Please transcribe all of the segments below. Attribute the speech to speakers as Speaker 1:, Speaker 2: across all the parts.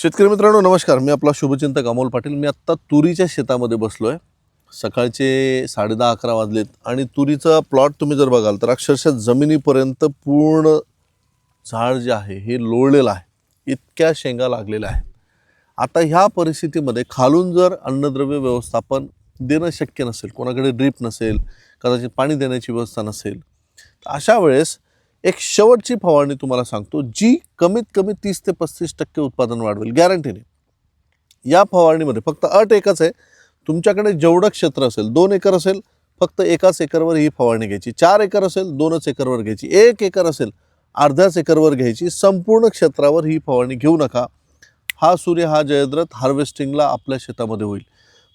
Speaker 1: शेतकरी मित्रांनो नमस्कार. मी आपला शुभचिंतक अमोल पाटील. मी आत्ता तुरीच्या शेतामध्ये बसलो आहे सकाळचे साडेदहा अकरा वाजलेत आणि तुरीचा प्लॉट तुम्ही जर बघाल तर अक्षरशः जमिनीपर्यंत पूर्ण झाड जे आहे हे लोळलेलं आहे. इतक्या शेंगा लागलेल्या आहेत. आता ह्या परिस्थितीमध्ये खालून जर अन्नद्रव्य व्यवस्थापन देणं शक्य नसेल कोणाकडे ड्रीप नसेल कदाचित पाणी देण्याची व्यवस्था नसेल तर अशा वेळेस एक शेवटची फवारणी तुम्हाला सांगतो जी कमीत कमी तीस ते पस्तीस टक्के उत्पादन वाढवेल गॅरंटीने या फवारणीमध्ये फक्त अट एकच आहे. तुमच्याकडे जेवढं क्षेत्र असेल दोन एकर असेल फक्त एकाच एकरवर ही फवारणी घ्यायची. चार एकर असेल दोनच एकरवर घ्यायची. एक एकर असेल अर्ध्याच एकरवर घ्यायची. संपूर्ण क्षेत्रावर ही फवारणी घेऊ नका. हा सूर्य हा जयद्रथ हार्वेस्टिंगला आपल्या शेतामध्ये होईल.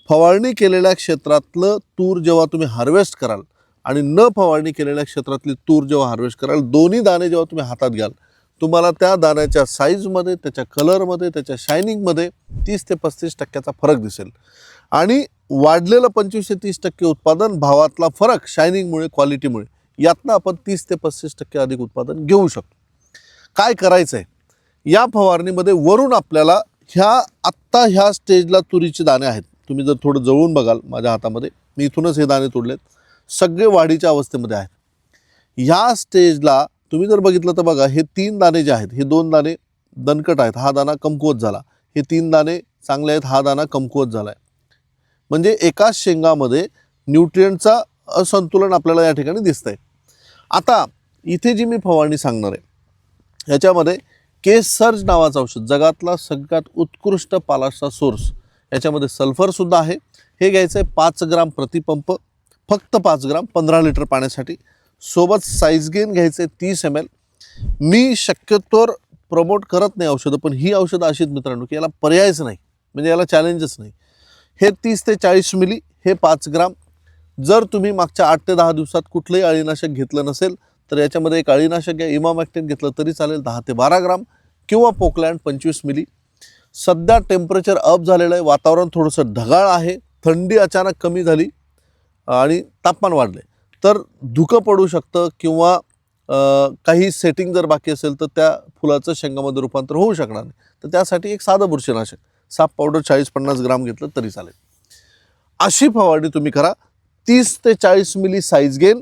Speaker 1: फवारणी केलेल्या क्षेत्रातलं तूर जेव्हा तुम्ही हार्वेस्ट कराल आणि न फवारणी केलेल्या क्षेत्रातली तूर जेव्हा हार्वेस्ट कराल दोन्ही दाणे जेव्हा तुम्ही हातात घ्याल तुम्हाला त्या दाण्याच्या साईजमध्ये त्याच्या कलरमध्ये त्याच्या शायनिंगमध्ये तीस ते पस्तीस टक्क्याचा फरक दिसेल. आणि वाढलेलं पंचवीस ते तीस टक्के उत्पादन भावातला फरक शायनिंगमुळे क्वालिटीमुळे यातनं आपण तीस ते पस्तीस टक्के अधिक उत्पादन घेऊ शकतो. काय करायचं आहे या फवारणीमध्ये वरून आपल्याला ह्या आत्ता ह्या स्टेजला तुरीचे दाणे आहेत. तुम्ही जर थोडं जवळून बघाल माझ्या हातामध्ये मी इथूनच हे दाणे तोडलेत. सगळे वाढीच्या अवस्थेमध्ये आहेत. ह्या स्टेजला तुम्ही जर बघितलं तर बघा हे तीन दाणे जे आहेत हे दोन दाणे दणकट आहेत हा दाणा कमकुवत झाला. हे तीन दाणे चांगले आहेत हा दाणा कमकुवत झाला आहे म्हणजे एकाच शेंगामध्ये न्यूट्रियंटचा असंतुलन आपल्याला या ठिकाणी दिसतंय. आता इथे जी मी फवारणी सांगणार आहे याच्यामध्ये केस सर्ज नावाचं औषध जगातला सगळ्यात उत्कृष्ट पालाशचा सोर्स याच्यामध्ये सल्फरसुद्धा आहे. हे घ्यायचं आहे पाच ग्राम प्रतिपंप फक्त पाच ग्राम पंधरा लिटर पाण्यासाठी. सोबत साईज गेन घ्यायचं आहे तीस एम एल मी शक्यतोवर प्रमोट करत नाही औषधं पण ही औषधं अशीच मित्रांनो की याला पर्यायच नाही. म्हणजे याला चॅलेंजच नाही. हे तीस ते चाळीस मिली हे पाच ग्राम. जर तुम्ही मागच्या आठ ते दहा दिवसात कुठलंही अळीनाशक घेतलं नसेल तर याच्यामध्ये एक अळीनाशक घ्या इमामॅक्टिन घेतलं तरी चालेल दहा ते बारा ग्राम. किंवा पोकलँड पंचवीस मिली. सध्या टेम्परेचर अप झालेलं आहे वातावरण थोडंसं ढगाळ आहे थंडी अचानक कमी झाली आणि तापमान वाढले. तर धुकं पडू शकतं किंवा काही सेटिंग जर बाकी असेल तर त्या फुलाचं शेंगामध्ये रूपांतर होऊ शकणार नाही. तर त्यासाठी एक साधं बुरशीनाशक साप पावडर चाळीस पन्नास ग्राम घेतलं तरी चालेल. अशी फवारणी तुम्ही करा. तीस ते चाळीस मिली साईज गेन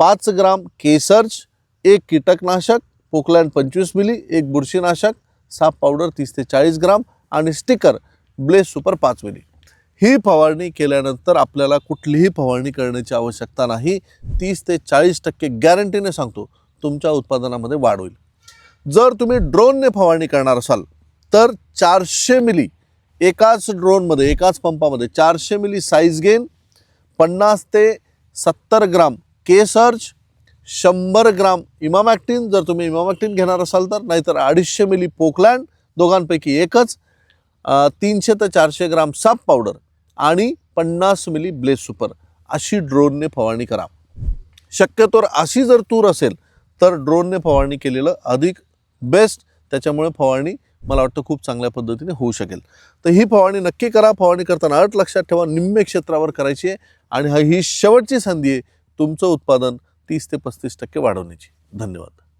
Speaker 1: पाच ग्राम केसर्च एक कीटकनाशक पोकलँड पंचवीस मिली एक बुरशीनाशक साप पावडर तीस ते चाळीस ग्राम आणि स्टिकर ब्लेस सुपर पाच मिली. ही फवारणी केल्यानंतर आपल्याला कुठलीही फवारणी करण्याची आवश्यकता नाही. तीस ते चाळीस टक्के गॅरंटीने सांगतो तुमच्या उत्पादनामध्ये वाढ होईल. जर तुम्ही ड्रोनने फवारणी करणार असाल तर चारशे मिली एकाच ड्रोनमध्ये एकाच पंपामध्ये चारशे मिली साईज गेन पन्नास ते सत्तर ग्राम केसर्ज शंभर ग्राम इमामॅक्टिन जर तुम्ही इमामॅक्टिन घेणार असाल तर नाहीतर अडीचशे मिली पोकलँड दोघांपैकी एकच तीनशे ते चारशे ग्राम साप पावडर आणि पन्नास मिली ब्लेस सुपर. अशी ड्रोनने फवारणी करा. शक्यतोवर अशी जर तूर असेल तर ड्रोनने फवारणी केलेलं अधिक बेस्ट. त्याच्यामुळे फवारणी मला वाटतं खूप चांगल्या पद्धतीने होऊ शकेल. तर ही फवारणी नक्की करा. फवारणी करताना अट लक्षात ठेवा. निम्मे क्षेत्रावर करायची आहे आणि ही शेवटची संधी आहे तुमचं उत्पादन तीस ते पस्तीस टक्के वाढवण्याची. धन्यवाद.